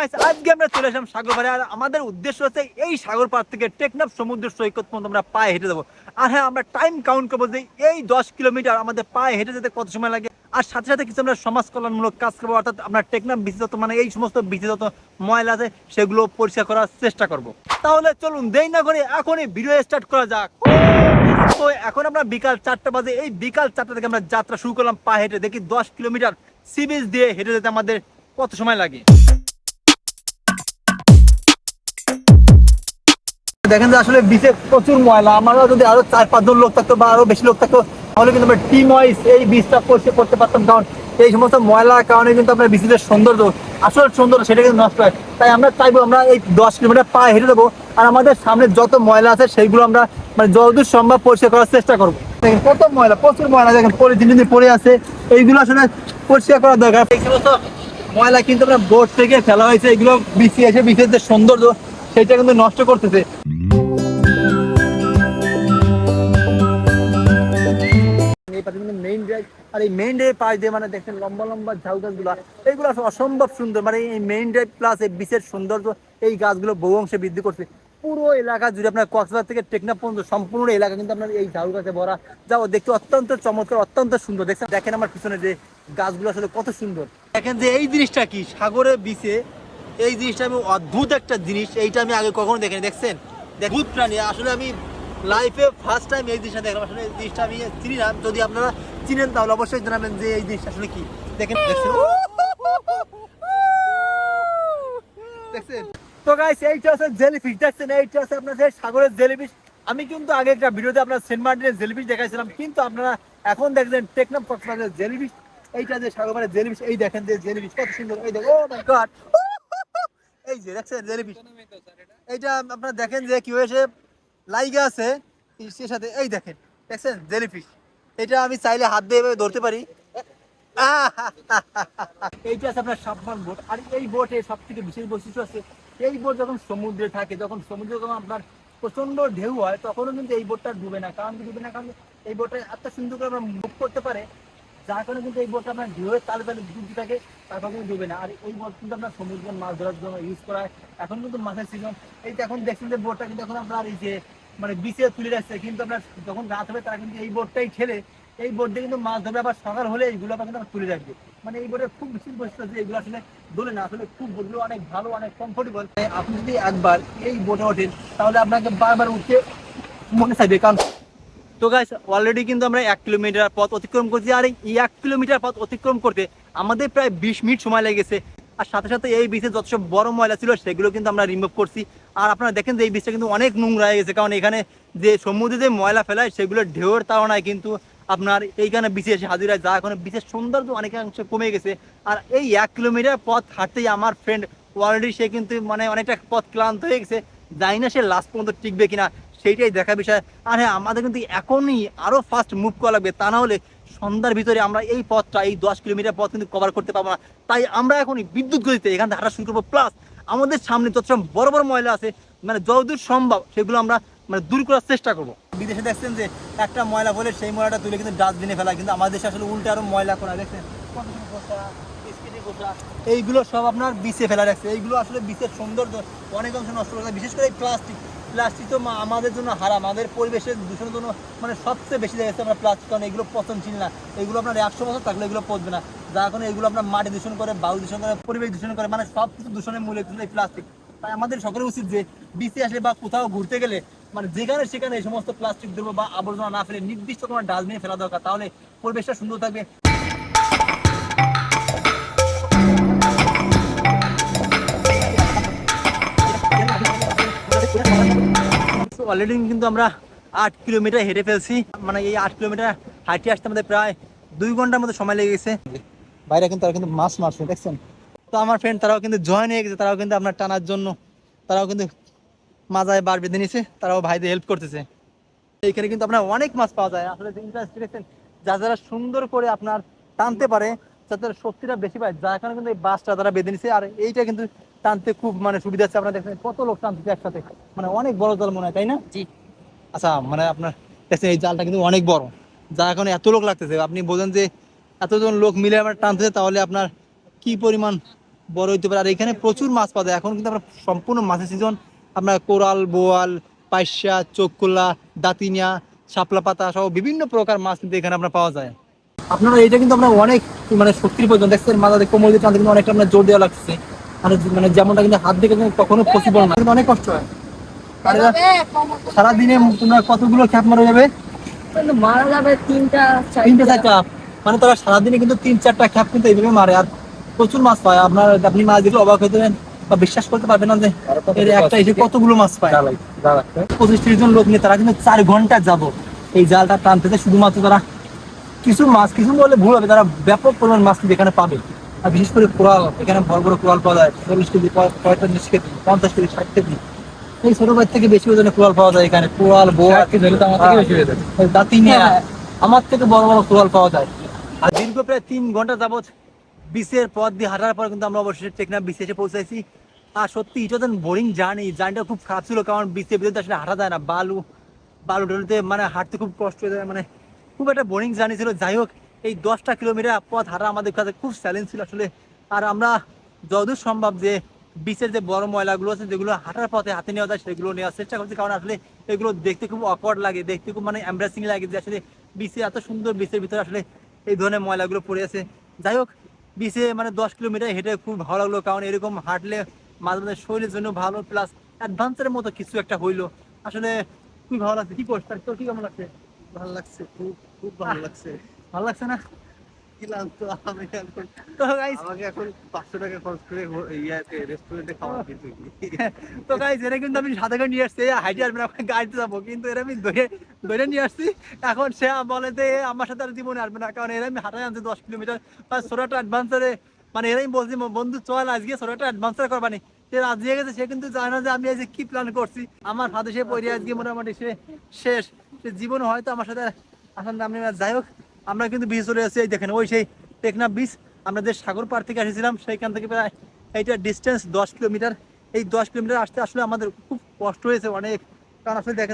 Guys আজকে আমরা চলে আসলাম সাগর পাড়ে আর আমাদের উদ্দেশ্য হচ্ছে এই সাগর পাড় থেকে টেকনাফ সমুদ্র সৈকত পর্যন্ত আমরা পায়ে হেঁটে যাব। আর হ্যাঁ আমরা টাইম কাউন্ট করব যে এই দশ কিলোমিটার আমাদের পায়ে হেঁটে যেতে কত সময় লাগে। আর সাথে সাথে কিছু আমরা সমাজ কল্যাণমূলক কাজ করব, অর্থাৎ আমরা টেকনাফ বিচিত মানে এই সমস্ত বিচিত ময়লা আছে, সেগুলো পরিষ্কার করার চেষ্টা করব। তাহলে চলুন দেরি না করে এখনই ভিডিও স্টার্ট করা যাক। তো এখন আমরা বিকাল চারটা বাজে, এই বিকাল চারটা থেকে আমরা যাত্রা শুরু করলাম পা হেঁটে। দেখি দশ কিলোমিটার সি বিচ দিয়ে হেঁটে যেতে আমাদের কত সময় লাগে। দেখেন যে আসলে বিচে প্রচুর ময়লা। আমরা যদি আরও চার পাঁচজন লোক থাকতো বা আরও বেশি লোক থাকতো, তাহলে কিন্তু আমরা টিম ওয়াইজ এই বিচটা পরিষ্কার করতে পারতাম। কারণ এই সমস্ত ময়লার কারণে কিন্তু আপনার বিচের সৌন্দর্য, আসল সৌন্দর্য সেটা কিন্তু নষ্ট হয়। তাই আমরা চাইব আমরা এই দশ কিলোমিটার পায়ে হেঁটে দেবো আর আমাদের সামনে যত ময়লা আছে সেইগুলো আমরা মানে যতদূর সম্ভব পরিষ্কার করার চেষ্টা করব। দেখেন কত ময়লা, প্রচুর ময়লা দেখেন পলিথিন যদি পড়ে আছে। এইগুলো আসলে পরিষ্কার করা দরকার। এই সমস্ত ময়লা কিন্তু আমরা বোর্ড থেকে ফেলা হয়েছে। এগুলো বিছিয়ে এসে বিচের যে সৌন্দর্য সেটা কিন্তু নষ্ট করতেছে। পাশে মেইন ড্রাইভ আর এই মেইন ড্রাইভ পাশ দিয়ে মানে দেখছেন লম্বা লম্বা ঝাউ গাছগুলো এইগুলো অসম্ভব সুন্দর। মানে এই মেইন ড্রাইভ প্লাস এই বিচের সৌন্দর্য, এই গাছগুলো বহু অংশে বৃদ্ধি করছে। পুরো এলাকা জুড়ে আপনার কক্সবাজার থেকে টেকনাফ পর্যন্ত সম্পূর্ণ এলাকা কিন্তু আপনার এই ঝাউ গাছে ভরা। যাও, দেখতে অত্যন্ত চমৎকার, অত্যন্ত সুন্দর। দেখছেন, দেখেন আমার পিছনে যে গাছগুলো আসলে কত সুন্দর। দেখেন যে এই জিনিসটা কি? সাগরে বিচে এই জিনিসটা আমি অদ্ভুত একটা জিনিস, এইটা আমি আগে কখনো দেখিনি। দেখছেন? অদ্ভুত প্রাণী। আসলে আমি লাইফে ফার্স্ট টাইম এই জিনিসটা দেখলাম। আসলে এই জিনিসটা আমি চিনি না। যদি আপনারা চিনেন, তাহলে অবশ্যই জানাবেন যে এই জিনিসটা আসলে কি। দেখেন, দেখছেন? দেখছেন? তো গাইস এইটা হচ্ছে জেলিফিশ দেখছেন, এইটা হচ্ছে আপনার যে সাগরের জেলিফিশ আমি কিন্তু আগে একটা ভিডিওতে আপনার সেন্ট মার্টিনের জেলিফিশ দেখাইছিলাম। কিন্তু আপনারা এখন দেখছেন টেকনাফ কক্সবাজারের জেলিফিশ এইটা যে সাগরের জেলিফিশ এই দেখেন যে জেলিফিশ কত সুন্দর। এই দেখো ও মাই গড এই যে, দেখছেন জেলিফিশ এইটা আপনারা দেখেন যে কি হয়েছে লাইগা আছে সে সাথে, এই দেখেন, দেখছেন? জেলিফিশ। এটা আমি চাইলে হাত দিয়ে এভাবে ধরতে পারি। এইটা আছে আপনার সাবমান বোট। আর এই বোটে সব থেকে বিশেষ বৈশিষ্ট্য আছে, এই বোট যখন সমুদ্রে থাকে, যখন সমুদ্রে যখন আপনার প্রচণ্ড ঢেউ হয়, তখনও কিন্তু এই বোটটা ডুবে না। কারণ ডুবে না? কারণ এই বোটটা এত সুন্দর করে আমরা মুভ করতে পারে, যার কারণে কিন্তু এই বোটটা আপনার ঢেউয়ের তালে তালে ডুবতে থাকে তারপর কিন্তু ডুবে না। আর এই বোট কিন্তু আপনার সমুদ্রে মাছ ধরার জন্য ইউজ করা হয়। এখন কিন্তু মাছের সিজন এই এখন দেখছেন যে বোটটা কিন্তু এখন আপনার এই যে মানে বিচে তুলে রাখছে। কিন্তু আপনার যখন রাত হবে, তারা কিন্তু এই বোটটাই ঠেলে, এই বোট দিয়ে কিন্তু মাছ ধরবে, আবার সকাল হলে এইগুলো আবার কিন্তু তুলে রাখবে। মানে এই বোটের খুব বেশি বৈশিষ্ট্য আছে, এগুলো আসলে দোলে না, আসলে খুব বোটগুলো অনেক ভালো, অনেক কমফোর্টেবল আপনি যদি একবার এই বোটে ওঠেন, তাহলে আপনাকে বারবার উঠতে মনে চাইবে কারণ তো গাইস অলরেডি কিন্তু আমরা এক কিলোমিটার পথ অতিক্রম করছি, আর এই এক কিলোমিটার পথ অতিক্রম করতে আমাদের প্রায় বিশ মিনিট সময় লেগেছে। আর সাথে সাথে এই বিচে যত সব বড় ময়লা ছিল, সেগুলো কিন্তু আমরা রিমুভ করছি। আর আপনারা দেখেন যে এই বিচটা কিন্তু অনেক নোংরা হয়ে গেছে, কারণ এখানে যে সমুদ্রে যে ময়লা ফেলায়, সেগুলো ঢেউয়ের তাড়নায় কিন্তু আপনার এইখানে বিচে এসে হাজির যা এখন বিচের সৌন্দর্য অনেকাংশে কমে গেছে। আর এই এক কিলোমিটার পথ হাঁটতেই আমার ফ্রেন্ড অলরেডি সে কিন্তু মানে অনেকটা পথ ক্লান্ত হয়ে গেছে, জানি না সে লাস্ট পর্যন্ত টিকবে কিনা, সেইটাই দেখা বিষয়। আর হ্যাঁ আমাদের কিন্তু এখনই আরও ফাস্ট মুভ করা লাগবে, তা না হলে সন্ধ্যার ভিতরে আমরা এই পথটা, এই দশ কিলোমিটার পথ কিন্তু কভার করতে পারব না। তাই আমরা এখনই বিদ্যুৎ গতিতে এখান থেকে হাঁটা শুরু করব। প্লাস আমাদের সামনে যত বড় বড় ময়লা আছে মানে যতদূর সম্ভব সেগুলো আমরা মানে দূর করার চেষ্টা করব। বিদেশে দেখছেন যে একটা ময়লা বলে সেই ময়লাটা তুলে কিন্তু ডাস্টবিনে ফেলা, কিন্তু আমাদের দেশে আসলে উল্টে আরও ময়লা করা, দেখছেন? এইগুলো সব আপনার বিচে ফেলা রাখছে এইগুলো আসলে বিচের সৌন্দর্য অনেক অংশ নষ্ট করে বিশেষ করে এই প্লাস্টিক প্লাস্টিক তো আমাদের জন্য হারাম। আমাদের পরিবেশের দূষণের জন্য মানে সবচেয়ে বেশি দেখা আমরা প্লাস্টিক, কারণ এগুলো পচনশীল না। এগুলো আপনার একশো বছর থাকলে এগুলো পচবে না। যার কারণে এগুলো আপনার মাটি দূষণ করে, বায়ু দূষণ করে, পরিবেশ দূষণ করে মানে সব কিছু দূষণের মূলে এই প্লাস্টিক। তাই আমাদের সকলের উচিত যে বিচে আসলে বা কোথাও ঘুরতে গেলে মানে যেখানে সেখানে এই সমস্ত প্লাস্টিক দ্রব্য বা আবর্জনা না ফেলে নির্দিষ্ট কোনো ডাস্টবিনে ফেলা দরকার। তাহলে পরিবেশটা সুন্দর থাকবে অলরেডি কিন্তু আমরা আট কিলোমিটার হেঁটে ফেলছি। মানে এই আট কিলোমিটার হাঁটে আসতে আমাদের প্রায় দুই ঘণ্টার মতো সময় লেগে গেছে। বাইরে কিন্তু তারা কিন্তু মাছ মারছে দেখছেন? তো আমার ফ্রেন্ড তারাও কিন্তু জয়েন হয়ে গেছে তারাও কিন্তু আপনার টানার জন্য তারাও কিন্তু মাজায় বার বেঁধে নিয়েছে তারাও ভাইদের হেল্প করতেছে। এইখানে কিন্তু আপনার অনেক মাছ পাওয়া যায়। আসলে ইন্টারেস্ট দেখছেন যা যারা সুন্দর করে আপনার টানতে পারে তাদের শক্তিটা বেশি পায় যার কারণে কিন্তু এই বাসটা তারা বেঁধে নিছে। আর এইটা কিন্তু টানতে খুব মানে সুবিধা আছে। আপনারা দেখছেন কত লোক টানতেছে একসাথে। মানে অনেক বড় জাল মনে হয় তাই না? জি। আচ্ছা মানে আপনার দেখছেন এই জালটা কিন্তু অনেক বড়। যা এখন এত লোক লাগতেছে আপনি বোঝেন যে এতজন লোক মিলে আমার টানতেছে তাহলে আপনার কি পরিমাণ বড় হইতে পারে? আর এখানে প্রচুর মাছ পাওয়া যায়। এখন কিন্তু আপনার সম্পূর্ণ মাছের সিজন আপনার কোরাল বোয়াল পাইসা চোখকোলা দাতিনিয়া শাপলা পাতা সহ বিভিন্ন প্রকার মাছ কিন্তু এখানে আপনার পাওয়া যায়। আপনারা এটা কিন্তু আমরা অনেক মানে শক্তির প্রয়োজন। দেখছেন মাথাতে কোমর দিয়ে টানতে কিন্তু অনেকটা আপনার জোর দেওয়া লাগছে মানে মানে যেমনটা কিন্তু হাত দিয়ে কিন্তু কখনো পসিবল না। অনেক কষ্ট হয়। সারাদিনে তোমরা কতগুলো খ্যাপ মারা যাবে? মারা যাবে তিনটা তিনটে চারটা মানে তারা সারাদিনে কিন্তু তিন চারটা খ্যাপ কিন্তু এইভাবে মারে। আর প্রচুর মাছ পায়। আপনার আপনি মাছ দেখলে অবাক হয়ে পারেন বা বিশ্বাস করতে পারবেন না যে এর একটা এসে কতগুলো মাছ পায়। পঁচিশ ত্রিশ জন লোক নিয়ে তারা কিন্তু চার ঘণ্টা যাব। এই জালটা টানতে শুধুমাত্র তারা কিছু মাছ কিছু বলে ভুল হবে তারা ব্যাপক পরিমাণ মাছ কিন্তু এখানে পাবে। আর বিশেষ করে কোরাল এখানে বড় বড় কোরাল পাওয়া যায় চল্লিশ কেজি পঁয়তাল্লিশ কেজি পঞ্চাশ কেজি ষাট কেজি। এই ছোট ভাই থেকে বেশি ওজনে কোরাল পাওয়া যায় এখানে কোরাল বোয়াল। দাঁতিনিয়া আমার থেকে বড় বড় কোরাল পাওয়া যায়। আর দীর্ঘ প্রায় তিন ঘণ্টা যাবত বিচের পথ দিয়ে হাঁটার পর কিন্তু আমরা অবশ্যই টেকনাফ বিচে এসে পৌঁছাইছি আর সত্যি এটা তো বোরিং জার্নি জার্নিটা খুব খারাপ ছিল কারণ বিচের ভিতরে আসলে হাঁটা যায় না। বালু বালু ঢলতে মানে হাঁটতে খুব কষ্ট হয়ে যায় মানে খুব একটা বোরিং জার্নি ছিল। যাই হোক এই দশটা কিলোমিটার পথ হাঁটা আমাদের কাছে খুব চ্যালেঞ্জ ছিল আসলে। আর আমরা যতদূর সম্ভব যে বিচের যে বড় ময়লাগুলো আছে যেগুলো হাঁটার পথে হাতে নেওয়া যায় সেগুলো নেওয়ার চেষ্টা করছি। কারণ আসলে এগুলো দেখতে খুব অকওয়ার্ড লাগে দেখতে খুব মানে এমব্রেসিং লাগে যে আসলে বিচে এত সুন্দর বিচের ভিতরে আসলে এই ধরনের ময়লাগুলো পড়ে আছে। যাই হোক বিচে মানে দশ কিলোমিটার হেঁটে খুব ভালো লাগল কারণ এরকম হাঁটলে মাঝে মাঝে শরীরের জন্য ভালো প্লাস অ্যাডভান্সের মতো কিছু একটা হইল। আসলে খুবই ভালো লাগছে? কি করছ তোর কি কেমন লাগছে? ভালো লাগছে খুব খুব ভালো লাগছে। ভালো লাগছে না? ক্লান্ত আমি এখন তো গাইস আমাকে এখন পাঁচশো টাকা খরচ করে ইয়াতে রেস্টুরেন্টে খাওয়া কিন্তু তো গাইস এরা কিন্তু আমি সাদা করে নিয়ে আসছি। হাইটে আসবেন আপনার গাড়িতে যাব কিন্তু এরা আমি ধরে ধরে নিয়ে আসছি। এখন সে বলে যে আমার সাথে আর জীবনে আসবে না। কারণ এরা আমি হাঁটাই আনছি দশ কিলোমিটার। বা ছোটটা অ্যাডভান্সারে মানে এরাই বলছি বন্ধু চল আজকে অ্যাডভান্সার করবানি। সে রাজি হয়ে গেছে সে কিন্তু জানে না যে আমি আজকে কি প্ল্যান করছি। আমার হাতে সে পড়ে আজকে মোটামুটি সে শেষ। সে জীবন হয়তো আমার সাথে আসার নাম নেই যাই হোক আমরা কিন্তু বিচ চলে এসেছি এই দেখেন, ওই সেই টেকনাফ বিচ আমরা যে সাগর পার থেকে এসেছিলাম, সেইখান থেকে প্রায় এইটা ডিস্টেন্স দশ কিলোমিটার। এই দশ কিলোমিটার আসতে আসলে আমাদের খুব কষ্ট হয়েছে অনেক। কারণ আসলে দেখেন